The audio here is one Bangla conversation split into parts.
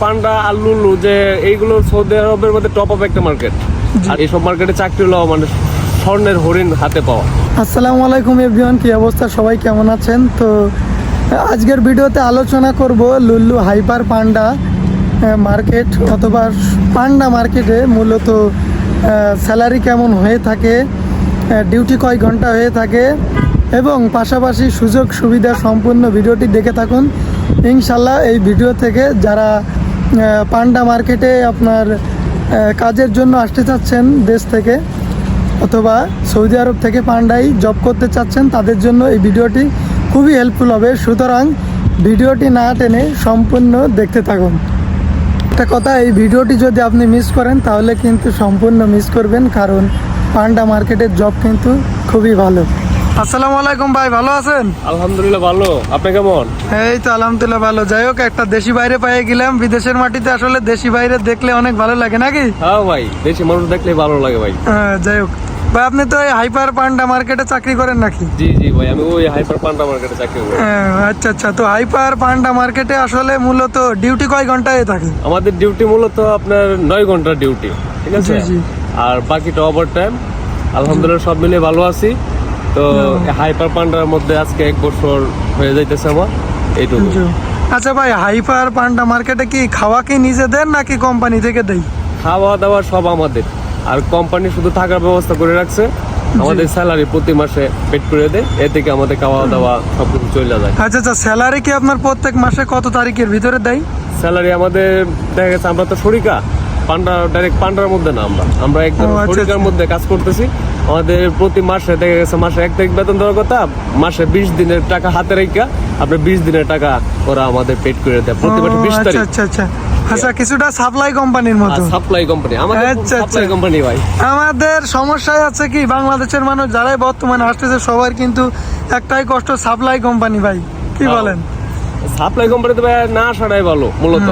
পান্ডা আর লুলু যে এইগুলো সৌদি আরবের মধ্যে টপ অফ একটা মার্কেট আর এইসব মার্কেটে চাকরি হলো মানে স্বর্ণের হরিণ হাতে পাওয়া। আসসালামু আলাইকুম এভরিওয়ান কি অবস্থা? সবাই কেমন আছেন? তো আজকের ভিডিওতে আলোচনা করব লুল্লু হাইপার পান্ডা মার্কেট অথবা পান্ডা মার্কেটে মূলত স্যালারি কেমন হয়ে থাকে ডিউটি কয় ঘণ্টা হয়ে থাকে এবং পাশাপাশি সুযোগ সুবিধা সম্পূর্ণ ভিডিওটি দেখে থাকুন। ইনশাল্লাহ এই ভিডিও থেকে যারা পান্ডা মার্কেটে আপনার কাজের জন্য আসতে চাচ্ছেন দেশ থেকে, অথবা সৌদি আরব থেকে পান্ডাই জব করতে চাচ্ছেন, তাদের জন্য এই ভিডিওটি খুবই হেল্পফুল হবে। সুতরাং ভিডিওটি না টেনে সম্পূর্ণ দেখতে থাকুন। একটা কথা, এই ভিডিওটি যদি আপনি মিস করেন, তাহলে কিন্তু সম্পূর্ণ মিস করবেন, কারণ পান্ডা মার্কেটের জব কিন্তু খুবই ভালো। আসসালামু আলাইকুম ভাই ভালো আছেন? আলহামদুলিল্লাহ ভালো। আপনি কেমন? এই তো আলহামদুলিল্লাহ ভালো। যাই হোক একটা দেশি বাইরে পেয়ে গেলাম। বিদেশের মাটিতে আসলে দেশি বাইরে দেখলে অনেক ভালো লাগে নাকি? হ্যাঁ ভাই দেশি মানুষ দেখলে ভালো লাগে ভাই। হ্যাঁ, যাই হোক। ভাই আপনি তো হাইপার পান্ডা মার্কেটে চাকরি করেন নাকি? জি জি ভাই আমি ওই হাইপার পান্ডা মার্কেটে চাকরি করি। হ্যাঁ, আচ্ছা আচ্ছা। তো হাইপার পান্ডা মার্কেটে আসলে মূলত ডিউটি কয় ঘন্টায় থাকে? আমাদের ডিউটি মূলত আপনার নয় ঘণ্টার ডিউটি ঠিক আছে। আর বাকিটা ওভার টাইম আলহামদুলিল্লাহ সব মিলে ভালো আছি। তো হাইপার পান্ডার মধ্যে আজকে এক বছর হয়ে যাইতেছে আমার এইটুকু। আচ্ছা ভাই হাইপার পান্ডা মার্কেটে কি খাওয়া কি নিজে দেন নাকি কোম্পানি থেকে দেই? খাওয়া দাওয়া সব আমাদের। আর কোম্পানি শুধু থাকার ব্যবস্থা করে রাখছে আমাদের স্যালারি প্রতি মাসে পেড করে দেয় এ থেকে আমাদের খাওয়া দাওয়া সবকিছু চলে যায়। আচ্ছা আচ্ছা স্যালারি কি আপনার প্রত্যেক মাসে কত তারিখের ভিতরে দেয় স্যালারি আমাদের দেখা গেছে আমরা তো শরিকা পান্ডা ডাইরেক্ট পান্ডার মধ্যে না আমরা। আমরা একদম আচ্ছা, শরিকার আচ্ছা। মধ্যে কাজ করতেছি আমাদের প্রতি মাসে দেখা গেছে মাসে এক তারিখ বেতন দেওয়ার কথা মাসে বিশ দিনের টাকা হাতে রেখা আপনার বিশ দিনের টাকা ওরা আমাদের পেড করে দেয় প্রতি মাসে বিশ আচ্ছা তারিখ। আচ্ছা আচ্ছা। আচ্ছা কিছুটা সাপ্লাই কোম্পানির মতো। সাপ্লাই কোম্পানি আমাদের আচ্ছা, সাপ্লাই আচ্ছা। কোম্পানি ভাই। আমাদের সমস্যায় আছে কি বাংলাদেশের মানুষ যারাই বর্তমানে আসতেছে সবার কিন্তু একটাই কষ্ট সাপ্লাই কোম্পানি ভাই। কি। বলেন? সাপ্লাই কোম্পানিতে ভাই না আসাটাই ভালো মূলত।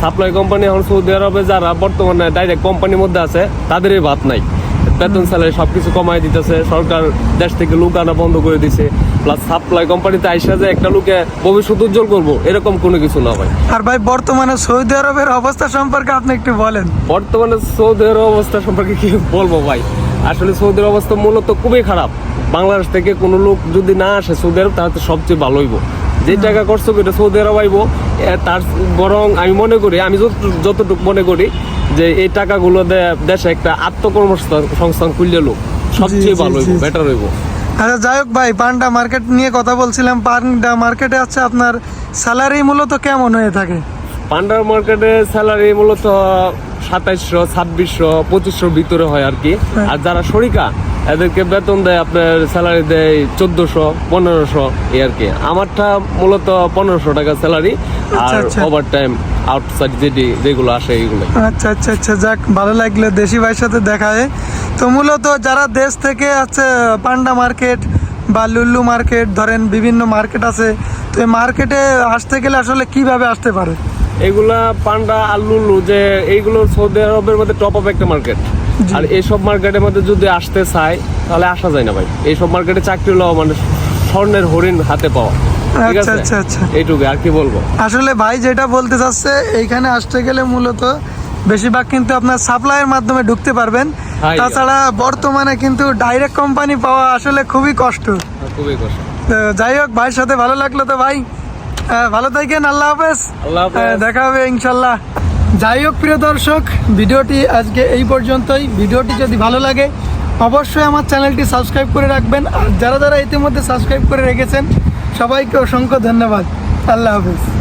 সাপ্লাই কোম্পানি এখন সৌদি আরবে যারা বর্তমানে ডাইরেক্ট কোম্পানির মধ্যে আছে তাদেরই ভাত নাই। বেতন স্যালারি সবকিছু কমাই দিতেছে সরকার দেশ থেকে লোক আনা বন্ধ করে দিছে। প্লাস সাপ্লাই কোম্পানিতে আইসা যে একটা লোকে ভবিষ্যৎ উজ্জ্বল করব এরকম কোনো কিছু না ভাই। আর ভাই বর্তমানে সৌদি আরবের অবস্থা সম্পর্কে আপনি একটু বলেন। বর্তমানে সৌদির অবস্থা সম্পর্কে কি বলব ভাই? আসলে সৌদির অবস্থা মূলত খুবই খারাপ। বাংলাদেশ থেকে কোনো লোক যদি না আসে সৌদি আরব তাহলে সবচেয়ে ভালো হইব। যে টাকা খরচ করে সৌদি আরব আইব তার বরং আমি মনে করি আমি যত- যতটুকু মনে করি যে এই টাকাগুলো দেশে একটা আত্মকর্মসংস্থান সংস্থান খুললে লোক সবচেয়ে ভালো হইব। বেটার হইব। আচ্ছা যাই হোক ভাই পান্ডা মার্কেট নিয়ে কথা বলছিলাম। পান্ডা মার্কেটে আছে আপনার স্যালারি মূলত কেমন হয়ে থাকে? পান্ডার মার্কেটে স্যালারি মূলত সাতাইশশো ছাব্বিশশো পঁচিশশোর ভিতরে হয় আর কি। আর যারা শরিকা এদেরকে বেতন দেয় আপনার স্যালারি দেয় চোদ্দশো পনেরোশো এই আর কি। আমারটা মূলত পনেরোশো টাকা স্যালারি আচ্ছা, আর। ওভার টাইম আউটসাইড যেটি যেগুলো আসে এইগুলো। আচ্ছা আচ্ছা আচ্ছা যাক ভালো লাগল দেশি ভাইয়ের সাথে দেখা হয়। তো মূলত যারা দেশ থেকে আছে পান্ডা মার্কেট বা লুল্লু মার্কেট ধরেন বিভিন্ন মার্কেট আছে তো এই মার্কেটে আসতে গেলে আসলে কীভাবে আসতে পারে? এগুলা পান্ডা আর লুলু যে এইগুলো সৌদি আরবের মধ্যে টপ অফ একটা মার্কেট আর এইসব মার্কেটের মধ্যে যদি আসতে চায় তাহলে আসা যায় না ভাই। এইসব মার্কেটে চাকরি হলো মানে স্বর্ণের হরিণ হাতে পাওয়া। আচ্ছা, আচ্ছা, আচ্ছা। এইটুকু আর কি বলব? আসলে ভাই যেটা বলতে চাচ্ছে এইখানে আসতে গেলে মূলত বেশিরভাগ কিন্তু আপনার সাপ্লাইয়ের মাধ্যমে ঢুকতে পারবেন। তাছাড়া বর্তমানে কিন্তু ডাইরেক্ট কোম্পানি পাওয়া আসলে খুবই কষ্ট। খুবই কষ্ট। যাই হোক ভাইয়ের সাথে ভালো লাগল তো ভাই। ভালো থাকেন আল্লাহ হাফেজ। দেখা হবে ইনশাল্লাহ। যাই হোক, প্রিয় দর্শক, ভিডিওটি আজকে এই পর্যন্তই। ভিডিওটি যদি ভালো লাগে, অবশ্যই আমার চ্যানেলটি সাবস্ক্রাইব করে রাখবেন। আর যারা যারা ইতিমধ্যে সাবস্ক্রাইব করে রেখেছেন, সবাইকে অসংখ্য ধন্যবাদ। আল্লাহ হাফেজ।